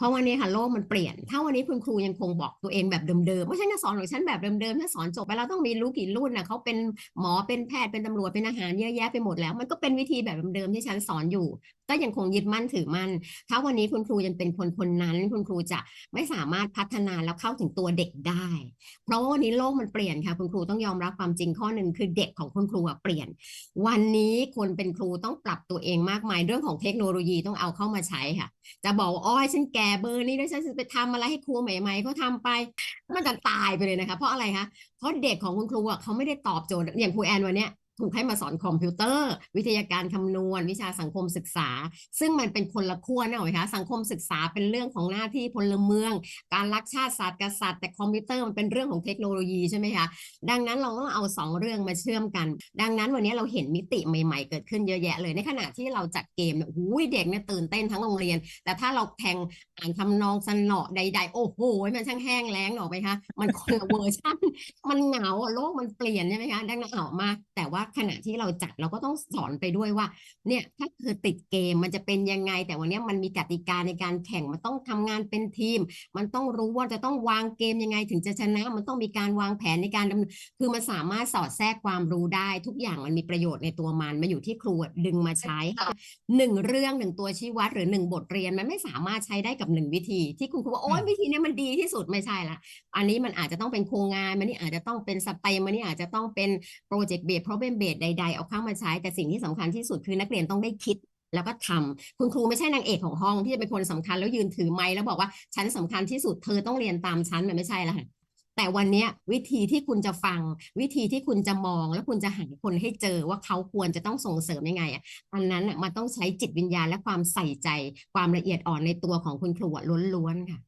เพราะวันนี้ค่ะโลกมันเปลี่ยน ถ้าวันนี้คุณครูยังคงบอกตัวเองแบบเดิมๆว่าฉันจะสอนของฉันแบบเดิมๆถ้าสอนจบไปแล้วต้องมีรู้กี่รุ่นนะเขาเป็นหมอเป็นแพทย์เป็นตำรวจเป็นอาหารเยอะแยะไปหมดแล้ว มันก็เป็นวิธีแบบเดิมๆที่ฉันสอนอยู่ ก็ยังคงยึดมั่นถือมั่นถ้าวันนี้คุณครูยังเป็นคนคนนั้น คุณครูจะไม่สามารถพัฒนาแล้วเข้าถึงตัวเด็กได้ เพราะว่าวันนี้โลกมันเปลี่ยนค่ะ คุณครูต้องยอมรับความจริงข้อหนึ่งคือเด็กของคุณครูเปลี่ยน วันนี้คนเป็นครูต้องปรับตัวเองมากมายเรื่องของเทคโนโลยีต้องเอาเข้ามาใช้ค่ะ จะบอกว่าอ๋อฉันแก่เบอร์นี้ด้วยฉันจะไปทำอะไรให้ครูใหม่ๆเขาทำไปมันจะตายไปเลยนะคะ เพราะอะไรคะเพราะเด็กของคุณครูเขาไม่ได้ตอบโจทย์อย่างครูแอนวันเนี้ย ถูกให้มาสอนคอมพิวเตอร์ วิทยาการคำนวณ วิชาสังคมศึกษา ซึ่งมันเป็นคนละขั้วนะหรอคะสังคมศึกษาเป็นเรื่องของหน้าที่พลเมือง การรักชาติศาสตร์กษัตริย์แต่คอมพิวเตอร์มันเป็นเรื่องของเทคโนโลยีใช่ไหมคะดังนั้นเราต้องเอาสองเรื่องมาเชื่อมกัน ดังนั้นวันนี้เราเห็นมิติใหม่ ๆ เกิดขึ้นเยอะแยะเลยในขณะที่เราจัดเกมเนี่ยโอ้ยเด็กเนี่ยตื่นเต้นทั้งโรงเรียน แต่ถ้าเราแข่งอ่านทำนองสนอใด ๆ โอ้โหมันช่างแห้งแล้งหรอกไหมคะมันคนละเวอร์ชันมันเหงาอะโลกมันเปลี่ยนใช่ไหมคะดังนั้นเอามาแต่ว่าขณะที่เราจัดเราก็ต้องสอนไปด้วยว่า เนี่ยถ้าเธอติดเกมมันจะเป็นยังไง แต่วันนี้มันมีกติกาในการแข่งมันต้องทำงานเป็นทีม มันต้องรู้ว่าจะต้องวางเกมยังไงถึงจะชนะ มันต้องมีการวางแผนในการดำเนินคือมันสามารถสอดแทรกความรู้ได้ ทุกอย่างมันมีประโยชน์ในตัวมันมาอยู่ที่ครูอะดึงมาใช้ค่ะหนึ่งเรื่องหนึ่งตัวชี้วัดหรือหนึ่งบทเรียนมันไม่สามารถใช้ได้กับหนึ่งวิธี ที่คุณครูว่าโอ้ยวิธีเนี้ยมันดีที่สุดไม่ใช่ละอันนี้มันอาจจะต้องเป็นโครงงานมันนี่อาจจะต้องเป็นสเต็มมันนี่อาจจะต้องเป็นโปรเจกต์เบสเพราะเป็นเบสใด ๆ เอาเข้ามาใช้ แต่สิ่งที่สำคัญที่สุดคือนักเรียนต้องได้คิดแล้วก็ทำคุณครูไม่ใช่นางเอกของห้องที่จะเป็นคนสำคัญแล้วยืนถือไม้แล้วบอกว่าฉันสำคัญที่สุดเธอต้องเรียนตามฉันมันไม่ใช่ละค่ะแต่วันนี้วิธีที่คุณจะฟัง วิธีที่คุณจะมอง แล้วคุณจะหาคนให้เจอว่าเขาควรจะต้องส่งเสริมยังไงอะอันนั้นอะมันต้องใช้จิตวิญญาณและความใส่ใจ ความละเอียดอ่อนในตัวของคุณครูล้วนๆค่ะ